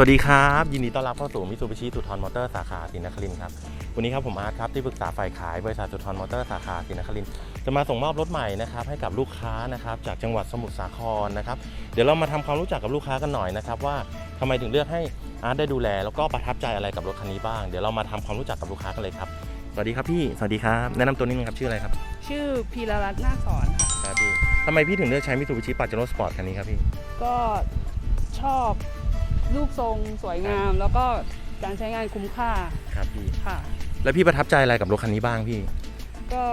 สวัสดีครับ ยินดีต้อนรับเข้าสู่มิตซูบิชิสุทรมอเตอร์สาขาศรีนครินทร์ครับวันนี้ครับผมอาร์ตครับที่ปรึกษาฝ่ายขายบริษัทสุทรมอเตอร์สาขาศรีนครินทร์จะมาส่งมอบรถใหม่นะครับให้กับลูกค้านะครับจากจังหวัดสมุทรสาครนะครับเดี๋ยวเรามาทำความรู้จักกับลูกค้ากันหน่อยนะครับว่าทำไมถึงเลือกให้อาร์ตได้ดูแล แล้วก็ประทับใจอะไรกับรถคันนี้บ้าง เดี๋ยวเรามาทำความรู้จักกับลูกค้ากันเลยครับสวัสดีครับพี่สวัสดีครับแนะนำตัวนิดนึงครับชื่ออะไรครับ ชื่อพีรรัตน์นาคสอนค่ะครับพี่ทำไมพี่ถึงเลือกใช้มิตซูบิชิปาเจโร่สปอร์ตคันนี้ครับพี่ก็ชอบ รูปทรงสวยงาม แล้วก็การใช้งานคุ้มค่าครับพี่ค่ะ แล้วพี่ประทับใจอะไรกับรถคันนี้บ้างพี่ก็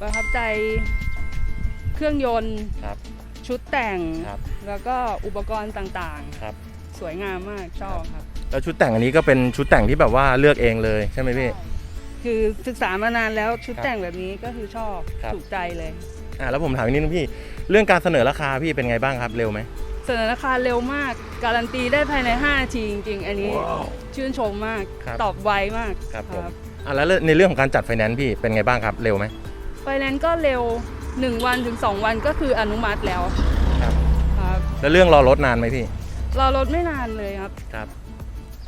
ประทับใจเครื่องยนต์ครับ ชุดแต่ง ครับ แล้วก็อุปกรณ์ต่างครับ ๆ สวยงามมากชอบครับ แล้วชุดแต่งอันนี้ก็เป็นชุดแต่งที่แบบว่าเลือกเองเลยใช่ไหมพี่ คือศึกษามานานแล้วชุดครับแต่งแบบนี้ก็คือชอบครับ ถูกใจเลย อ่าแล้วผมถามอีกนิดนึงพี่ เรื่องการเสนอราคาพี่เป็นไงบ้างครับเร็วไหม เสนอราคาเร็วมาก การันตีได้ภายใน 5 นาทีจริง ๆ อันนี้ชื่นชมมากครับ ตอบไวมากครับผมอ่าแล้วในเรื่องของการจัดไฟแนนซ์พี่เป็นไงบ้างครับเร็วไหมไฟแนนซ์ก็เร็ว 1 วันถึง 2 วันก็คืออนุมัติแล้วครับครับแล้วเรื่องรอรถนานไหมพี่รอรถไม่นานเลยครับ ครับ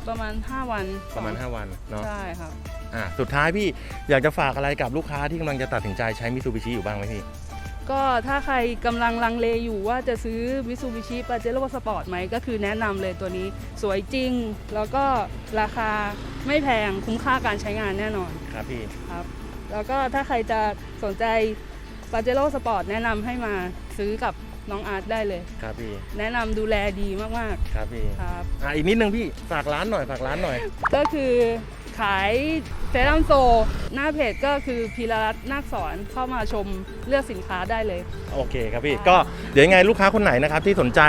ประมาณ 5 วันประมาณ 5 วันเนาะใช่ครับ อ่าสุดท้ายพี่อยากจะฝากอะไรกับลูกค้าที่กำลังจะตัดสินใจใช้มิตซูบิชิอยู่บ้างไหมพี่ ก็ถ้าใครกำลังลังเลอยู่ว่าจะซื้อ Mitsubishi Pajero Sport ไหมก็คือแนะนำเลยตัวนี้สวยจริง แล้วก็ราคาไม่แพงคุ้มค่าการใช้งานแน่นอนครับพี่ ครับ แล้วก็ถ้าใครจะสนใจ Pajero Sport แนะนำให้มาซื้อกับน้องอาร์ตได้เลย ครับพี่ แนะนำดูแลดีมากครับพี่ ๆ ครับ อ่าอีกนิดนึงพี่ ฝากร้านหน่อย ฝากร้านหน่อย ก็คือ ขายเซรั่มโซ หน้าเพจก็คือพีรรัตน์นาคสอนเข้ามาชมเลือกสินค้าได้เลย โอเคครับพี่ ก็เดี๋ยวยังไงลูกค้าคนไหนนะครับที่สนใจ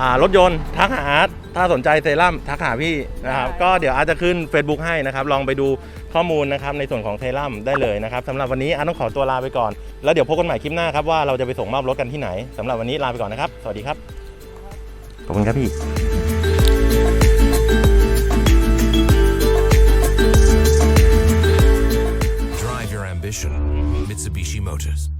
อ่ารถยนต์ทักหาอาร์ตถ้าสนใจเซรั่มทักหาพี่นะครับ ได้ ก็เดี๋ยวอาร์ตจะขึ้น Facebook ให้นะครับ ลองไปดูข้อมูลนะครับในส่วนของเซรั่มได้เลยนะครับสำหรับวันนี้อาร์ตต้องขอตัวลาไปก่อน แล้วเดี๋ยวพบกันใหม่คลิปหน้าครับว่าเราจะไปส่งมอบรถกันที่ไหนสำหรับวันนี้ลาไปก่อนนะครับ สวัสดีครับ ขอบคุณครับพี่